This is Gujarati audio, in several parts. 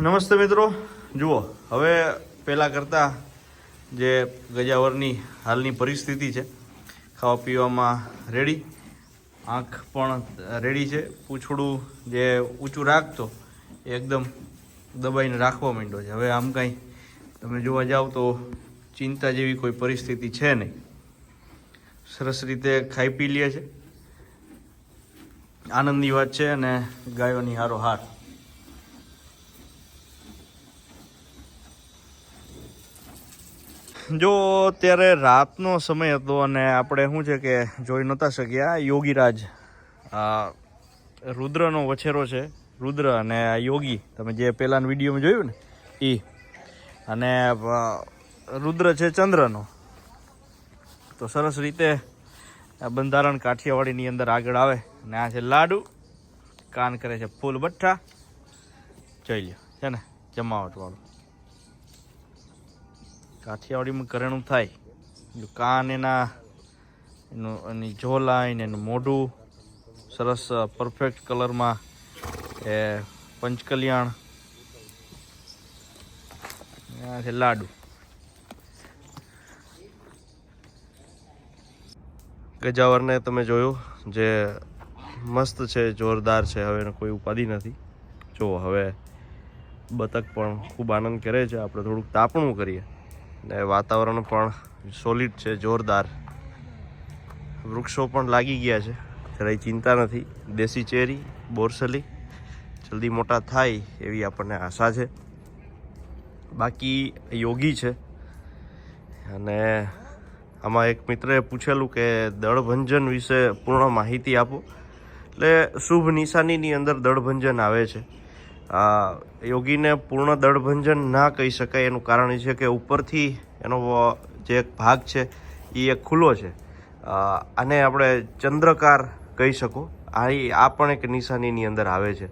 નમસ્તે મિત્રો. જુઓ, હવે પહેલાં કરતાં જે ગજાવરની હાલની પરિસ્થિતિ છે, ખાવા પીવામાં રેડી આંખ પણ રેડી છે. પૂંછડું જે ઊંચું રાખતો, એ એકદમ દબાઈને રાખવા માંડ્યો છે. હવે આમ કાંઈ તમે જોવા જાઓ તો ચિંતા જેવી કોઈ પરિસ્થિતિ છે નહીં. સરસ રીતે ખાઈ પી લે છે. આનંદની વાત છે અને ગાયોની હારો હાર જો અત્યારે રાતનો સમય હતો અને આપણે શું છે કે જોઈ નહોતા શક્યા યોગીરાજ, આ રુદ્રનો વછેરો છે, રુદ્ર અને યોગી, તમે જે પહેલાના વિડીયોમાં જોયું ને એ અને રુદ્ર છે ચંદ્રનો. તો સરસ રીતે બંધારણ કાઠિયાવાડીની અંદર આગળ આવે અને આ છે લાડુ, કાન કરે છે ફૂલ બઠ્ઠા. જોઈ લ્યો, છે ને, જમાવટ કાઠિયાવાડીમાં ઘરેણું થાય. જો કાન, એના, એનું, એની જોલાઈન એનું મોઢું, સરસ પરફેક્ટ કલરમાં એ પંચકલ્યાણ. છે લાડુ. ગજાવરને તમે જોયું, જે મસ્ત છે, જોરદાર છે. હવે એને કોઈ ઉપાધિ નથી. જો, હવે બતક પણ ખૂબ આનંદ કરે છે. આપણે થોડુંક તાપણું કરીએ. ને વાતાવરણ પણ સોલિડ છે, જોરદાર. વૃક્ષો પણ લાગી ગયા છે, જરાય ચિંતા નથી. દેશી ચેરી, બોરસલી, જલ્દી મોટા થાય એવી આપણને આશા છે. બાકી યોગી છે. અને આમાં એક મિત્રએ પૂછેલું કે દળભંજન વિશે પૂર્ણ માહિતી આપો. એટલે શુભ નિશાનીની અંદર દળભંજન આવે છે. યોગીને પૂર્ણ દળભંજન ના કહી શકાય. એનું કારણ એ છે કે ઉપરથી એનો જે એક ભાગ છે એ એક ખુલ્લો છે. આને આપણે ચંદ્રકાર કહી શકો. આ આ પણ એક નિશાનીની અંદર આવે છે.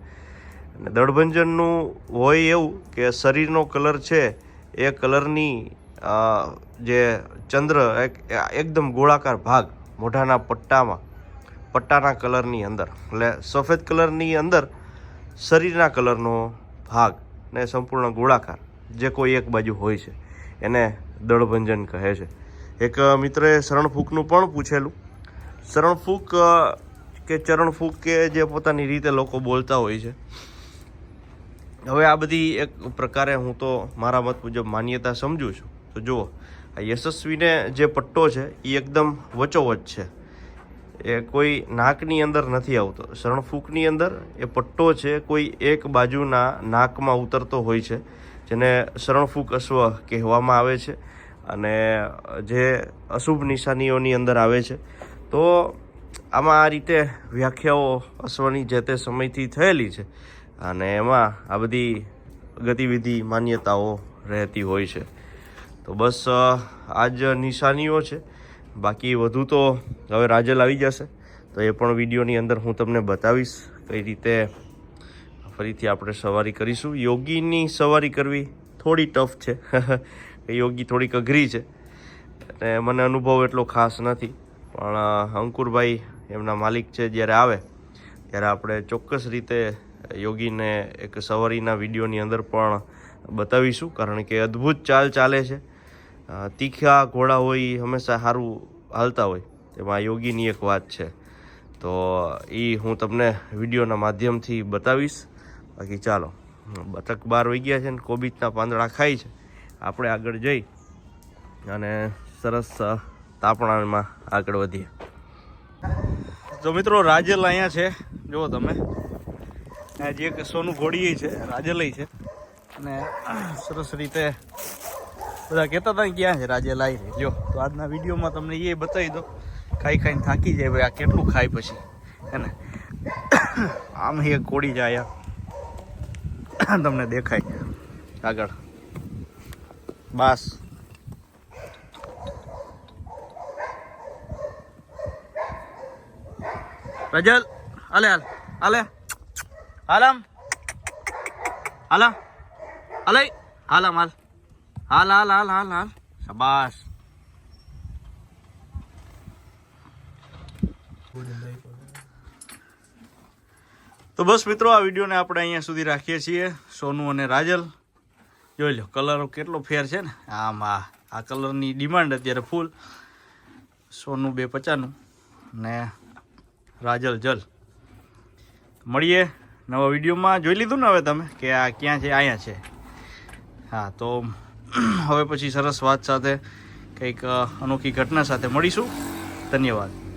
અને દળભંજનનું હોય એવું કે શરીરનો કલર છે, એ કલરની જે ચંદ્ર એક, એકદમ ગોળાકાર ભાગ મોઢાના પટ્ટામાં, પટ્ટાના કલરની અંદર. એટલે સફેદ કલરની અંદર શરીરના કલરનો ભાગ ને સંપૂર્ણ ગોળાકાર જે કોઈ એક બાજુ હોય છે, એને દળભંજન કહે છે. એક મિત્રએ શરણફૂકનું પણ પૂછેલું. શરણફૂક કે ચરણફૂક કે જે પોતાની રીતે લોકો બોલતા હોય છે. હવે આ બધી એક પ્રકારે હું તો મારા મત મુજબ માન્યતા સમજું છું. તો જુઓ, આ યશસ્વીને જે પટ્ટો છે એ એકદમ વચોવચ છે. એ કોઈ નાકની અંદર નથી આવતો. શરણફૂકની અંદર એ પટ્ટો છે, કોઈ એક બાજુના નાકમાં ઉતરતો હોય છે, જેને શરણફૂક અશ્વ કહેવામાં આવે છે અને જે અશુભ નિશાનીઓની અંદર આવે છે. તો આમાં આ રીતે વ્યાખ્યાઓ અશ્વની જે તે સમયથી થયેલી છે અને એમાં આ બધી ગતિવિધિ માન્યતાઓ રહેતી હોય છે. તો બસ આ જ નિશાનીઓ છે. બાકી વધુ તો હવે રાજલ આવી જશે. તો એ પણ વિડીયોની અંદર હું તમને બતાવીશ કઈ રીતે ફરીથી આપણે સવારી કરીશું. યોગીની સવારી કરવી થોડી ટફ છે. યોગી થોડીક અઘરી છે. અને મને અનુભવ એટલો ખાસ નથી. પણ અંકુરભાઈ એમના માલિક છે જ્યારે આવે, ત્યારે આપણે ચોક્કસ રીતે યોગીને એક સવારીના વિડીયોની અંદર પણ બતાવીશું. કારણ કે અદ્ભુત ચાલ ચાલે છે. તીખા ઘોડા હોય હંમેશા સારું હાલતા હોય. એમાં યોગીની એક વાત છે. તો એ હું તમને વિડીયોના માધ્યમથી બતાવીશ. બાકી ચાલો, બતક બાર વહી ગયા છે ને કોબીજના પાંદડા ખાય છે. આપણે આગળ જઈ અને સરસ તાપણામાં આગળ વધીએ. તો મિત્રો રાજલ અહીંયા છે. જુઓ તમે. જે સોનું ઘોડી છે, રાજલય છે. અને સરસ રીતે બધા કહેતા હતા ક્યાં છે, રાજે લાઈ રહી લ્યો, તો આજના વિડીયોમાં તમને એ બતાવી દો ખાઈ ખાઈને થાકી જાય ભાઈ, આ કેટલું ખાય પછી, હે આમ એક ઘોડી જાય તમને દેખાય. આગળ. બસ. રજલ, હાલે, હાલ, હાલે. હાલામ. હાલ. હાલે હાલ આમ હાલ. હાલ હાલ હાલ હાલ હાલ. શાબાશ. તો બસ મિત્રો, આ વિડીયોને આપણે અહીંયા સુધી રાખીએ છીએ. સોનું અને રાજલ. જોઈ લો, કલરો કેટલો ફેર છે ને. આમ આ કલરની ડિમાન્ડ અત્યારે ફૂલ. સોનું બે પચાસનું ને રાજલ જલ. મળીએ નવા વિડીયોમાં. જોઈ લીધું ને હવે તમે, કે આ ક્યાં છે? અહીંયા છે. હા, તો હવે પછી સરસ વાત સાથે કંઈક અનોખી ઘટના સાથે મળીશું. ધન્યવાદ.